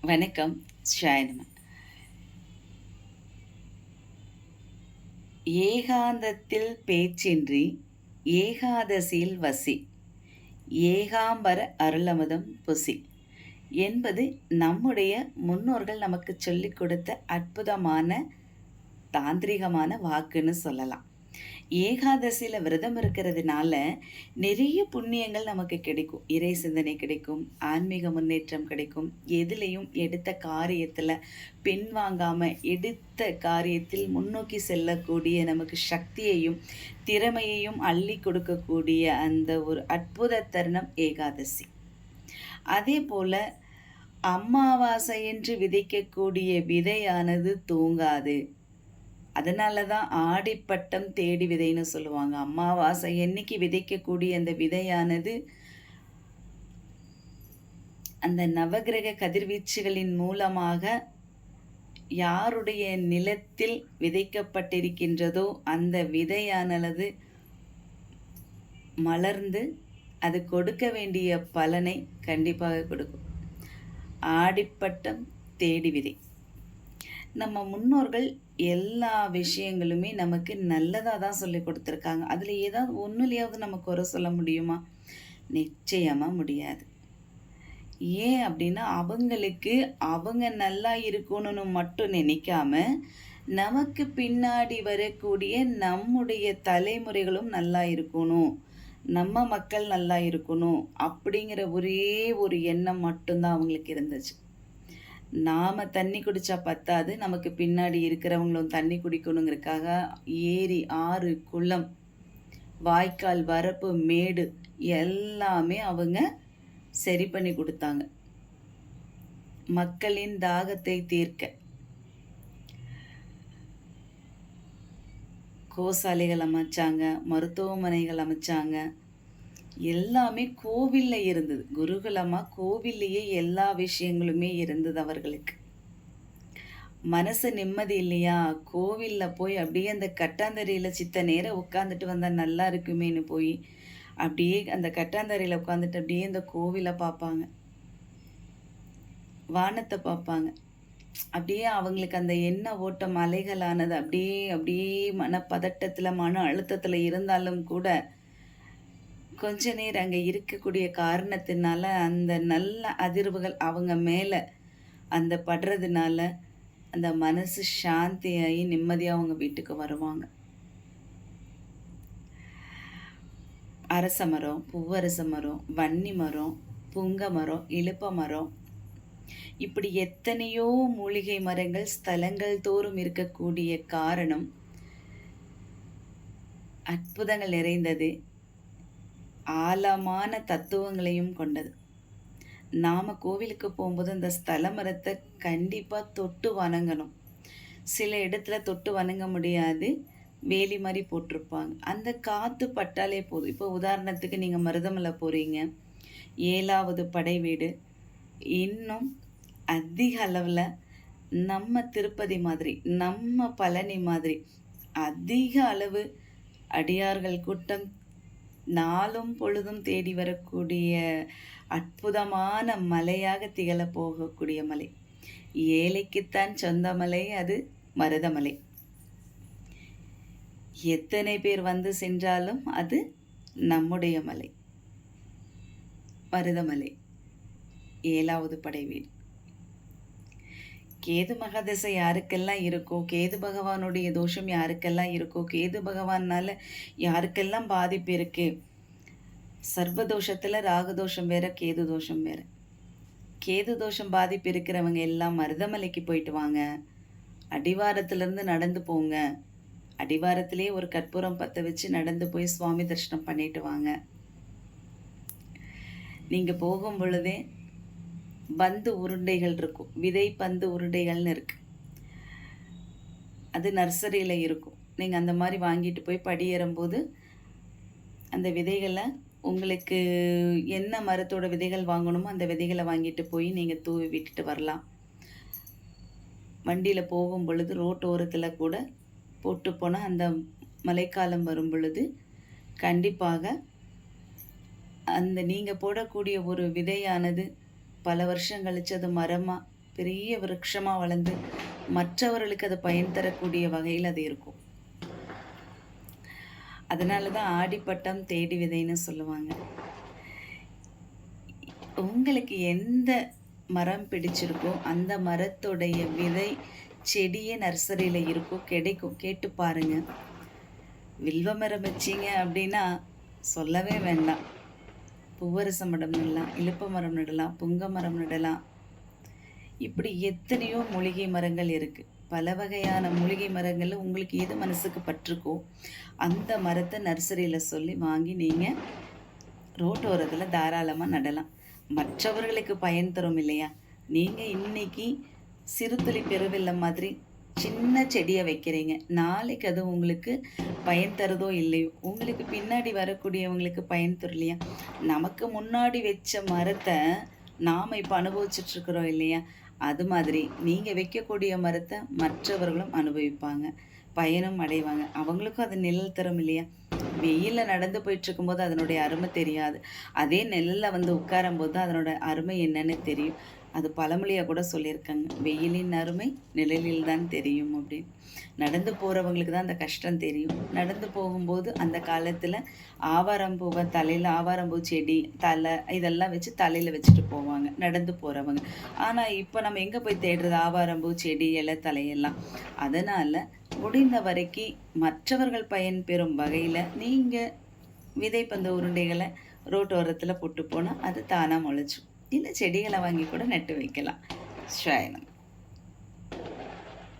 வணக்கம் ஷாயனம. ஏகாந்தத்தில் பேச்சின்றி ஏகாதசியில் வசி. ஏகாம்பர அருளமுதம் புசி. என்பது நம்முடைய முன்னோர்கள் நமக்கு சொல்லிக் கொடுத்த அற்புதமான தாந்திரிகமான வாக்குன்னு சொல்லலாம். ஏகாதசியில் விரதம் இருக்கிறதுனால நிறைய புண்ணியங்கள் நமக்கு கிடைக்கும். இறை சிந்தனை கிடைக்கும் ஆன்மீக முன்னேற்றம் கிடைக்கும். எதுலேயும் எடுத்த காரியத்தில் பின்வாங்காமல் எடுத்த காரியத்தில் முன்னோக்கி செல்லக்கூடிய நமக்கு சக்தியையும் திறமையையும் அள்ளி கொடுக்கக்கூடிய அந்த ஒரு அற்புத தருணம் ஏகாதசி. அதே போல் அமாவாசை என்று விதைக்கக்கூடிய விதையானது தூங்காது. அதனால தான் ஆடிப்பட்டம் தேடி விதைன்னு சொல்லுவாங்க. அமாவாசை என்னைக்கு விதைக்கக்கூடிய அந்த விதையானது அந்த நவகிரக கதிர்வீச்சுகளின் மூலமாக யாருடைய நிலத்தில் விதைக்கப்பட்டிருக்கின்றதோ அந்த விதையானது மலர்ந்து அது கொடுக்க வேண்டிய பலனை கண்டிப்பாக கொடுக்கும். ஆடிப்பட்டம் தேடி விதை. நம்ம முன்னோர்கள் எல்லா விஷயங்களுமே நமக்கு நல்லதாக தான் சொல்லி கொடுத்துருக்காங்க. அதில் ஏதாவது ஒன்றுலையாவது நம்ம குறை சொல்ல முடியுமா? நிச்சயமாக முடியாது. ஏன் அப்படின்னா அவங்களுக்கு அவங்க நல்லா இருக்கணும்னு மட்டும் நினைக்காம நமக்கு பின்னாடி வரக்கூடிய நம்முடைய தலைமுறைகளும் நல்லா இருக்கணும். நம்ம மக்கள் நல்லா இருக்கணும் அப்படிங்கிற ஒரே ஒரு எண்ணம் மட்டும்தான் அவங்களுக்கு இருந்துச்சு. நாம் தண்ணி குடித்தா பத்தாது. நமக்கு பின்னாடி இருக்கிறவங்களும் தண்ணி குடிக்கணுங்கிறதுக்காக ஏரி ஆறு குளம் வாய்க்கால் வரப்பு மேடு எல்லாமே அவங்க சரி பண்ணி கொடுத்தாங்க. மக்களின் தாகத்தை தீர்க்க. கோசாலைகள் அமைச்சாங்க மருத்துவமனைகள் அமைச்சாங்க. எல்லாமே கோவிலில் இருந்தது. குருகுலமாக கோவில்லையே எல்லா விஷயங்களுமே இருந்தது அவர்களுக்கு. மனசு நிம்மதி இல்லையா? கோவிலில் போய் அப்படியே அந்த கட்டாந்தரையில் சித்த நேரம் உட்காந்துட்டு வந்தால் நல்லா இருக்குமேனு போய் அப்படியே அந்த கட்டாந்தரையில் உட்காந்துட்டு அப்படியே அந்த கோவிலை பார்ப்பாங்க. வானத்தை பார்ப்பாங்க. அப்படியே அவங்களுக்கு அந்த எண்ண ஓட்டம் அலைகளானது அப்படியே அப்படியே மன பதட்டத்தில் மன அழுத்தத்தில் இருந்தாலும் கூட கொஞ்ச நேரம் அங்கே இருக்கக்கூடிய காரணத்தினால அந்த நல்ல அதிர்வுகள் அவங்க மேலே அந்த படுறதுனால அந்த மனசு சாந்தியாகி நிம்மதியாக அவங்க வீட்டுக்கு வருவாங்க. அரச மரம் பூவரச மரம் வன்னி மரம் புங்க மரம் இழுப்ப மரம். இப்படி எத்தனையோ மூலிகை மரங்கள் ஸ்தலங்கள் தோறும் இருக்கக்கூடிய காரணம் அற்புதங்கள் நிறைந்தது. ஆழமான தத்துவங்களையும் கொண்டது. நாம் கோவிலுக்கு போகும்போது அந்த ஸ்தல மரத்தை கண்டிப்பாக தொட்டு வணங்கணும். சில இடத்துல தொட்டு வணங்க முடியாது. வேலி மாதிரி போட்டிருப்பாங்க. அந்த காற்று பட்டாலே போதும். இப்போ உதாரணத்துக்கு நீங்கள் மருதமலை போகிறீங்க ஏழாவது படை வீடு. இன்னும் அதிக அளவில் நம்ம திருப்பதி மாதிரி நம்ம பழனி மாதிரி அதிக அளவு அடியார்கள் கூட்டம் நாளும் பொழுதும் தேடி வரக்கூடிய அற்புதமான மலையாக திகழ போகக்கூடிய மலை. ஏழைக்குத்தான் சொந்த மலை அது மருதமலை எத்தனை பேர் வந்து சென்றாலும் அது நம்முடைய மலை. மருதமலை ஏழாவது படை வீடு. கேது மகாதசை யாருக்கெல்லாம் இருக்கோ கேது பகவானுடைய தோஷம் யாருக்கெல்லாம் இருக்கோ கேது பகவானால் யாருக்கெல்லாம் பாதிப்பு இருக்கு? சர்வ தோஷத்தில் ராகதோஷம் வேற கேது தோஷம் வேற. கேது தோஷம் பாதிப்பு இருக்கிறவங்க எல்லாம் மருதமலைக்கு போயிட்டு வாங்க. அடிவாரத்துலேருந்து நடந்து போங்க. அடிவாரத்திலே ஒரு கற்பூரம் பற்ற வச்சு நடந்து போய் சுவாமி தரிசனம் பண்ணிட்டு வாங்க. நீங்கள் போகும் பொழுதே பந்து உருண்டைகள் இருக்கும். விதை பந்து உருண்டைகள்னு இருக்குது அது நர்சரியில் இருக்கும். நீங்கள் அந்த மாதிரி வாங்கிட்டு போய் படியேறும்போது அந்த விதைகளை உங்களுக்கு என்ன மரத்தோட விதைகள் வாங்கணுமோ அந்த விதைகளை வாங்கிட்டு போய் நீங்கள் தூவி விட்டுட்டு வரலாம். வண்டியில் போகும் பொழுது ரோட்டோரத்தில் கூட போட்டு போனால் அந்த மழைக்காலம் வரும் பொழுது கண்டிப்பாக அந்த நீங்கள் போடக்கூடிய ஒரு விதையானது பல வருஷம் கழிச்சு அது மரமாக பெரிய விருட்சமா வளர்ந்து மற்றவர்களுக்கு அது பயன் தரக்கூடிய வகையில் அது இருக்கும். அதனால தான் ஆடிப்பட்டம் தேடி விதைன்னு சொல்லுவாங்க. உங்களுக்கு எந்த மரம் பிடிச்சிருக்கோ அந்த மரத்துடைய விதை செடியே நர்சரியில் இருக்கோ கிடைக்கும். கேட்டு பாருங்க. வில்வ மரம் வச்சீங்க அப்படின்னா சொல்லவே வேண்டாம். பூவரச மரம் நடலாம் இழுப்ப மரம் நடலாம் புங்க மரம் நடலாம். இப்படி எத்தனையோ மூலிகை மரங்கள் இருக்குது பல வகையான மூலிகை மரங்களில் உங்களுக்கு எது மனசுக்கு பற்றுக்கோ அந்த மரத்தை நர்சரியில் சொல்லி வாங்கி நீங்கள் ரோட்டோரத்தில் தாராளமாக நடலாம். மற்றவர்களுக்கு பயன் தரும் இல்லையா? நீங்கள் இன்னைக்கு சிறுதுளி பெருவில்லை மாதிரி சின்ன செடியை வைக்கிறீங்க. நாளைக்கு அது உங்களுக்கு பயன் தருதோ இல்லையோ? உங்களுக்கு பின்னாடி வரக்கூடியவங்களுக்கு பயன் தரும் இல்லையா நமக்கு முன்னாடி வச்ச மரத்தை நாம் இப்போ அனுபவிச்சிட்ருக்குறோம் இல்லையா? அது மாதிரி நீங்கள் வைக்கக்கூடிய மரத்தை மற்றவர்களும் அனுபவிப்பாங்க. பயனும் அடைவாங்க. அவங்களுக்கும் அது நிழல் தரும் இல்லையா? வெயிலில் நடந்து போயிட்டுருக்கும்போது அதனுடைய அருமை தெரியாது. அதே நெல்லில் வந்து உட்காரும்போது தான் அதனோட அருமை என்னன்னு தெரியும். அது பழமொழியாக கூட சொல்லியிருக்காங்க. வெயிலின் அருமை நிழலில் தான் தெரியும் அப்படின்னு. நடந்து போகிறவங்களுக்கு தான் அந்த கஷ்டம் தெரியும். நடந்து போகும்போது அந்த காலத்தில் ஆவாரம்பூவை தலையில் ஆவாரம்பூ செடி தலை இதெல்லாம் வச்சு தலையில் வச்சுட்டு போவாங்க. நடந்து போகிறவங்க ஆனால் இப்போ நம்ம எங்கே போய் தேடுறது? ஆவாரம்பூ செடி இலை தலையெல்லாம் அதனால் முடிந்த வரைக்கும் மற்றவர்கள் பயன்பெறும் வகையில் நீங்கள் விதைப்பந்த உருண்டைகளை ரோட்டோரத்தில் போட்டு போனால் அது தானாக முளைச்சும். இல்லை செடிகளை வாங்கி கூட நட்டு வைக்கலாம். ஷாயனம்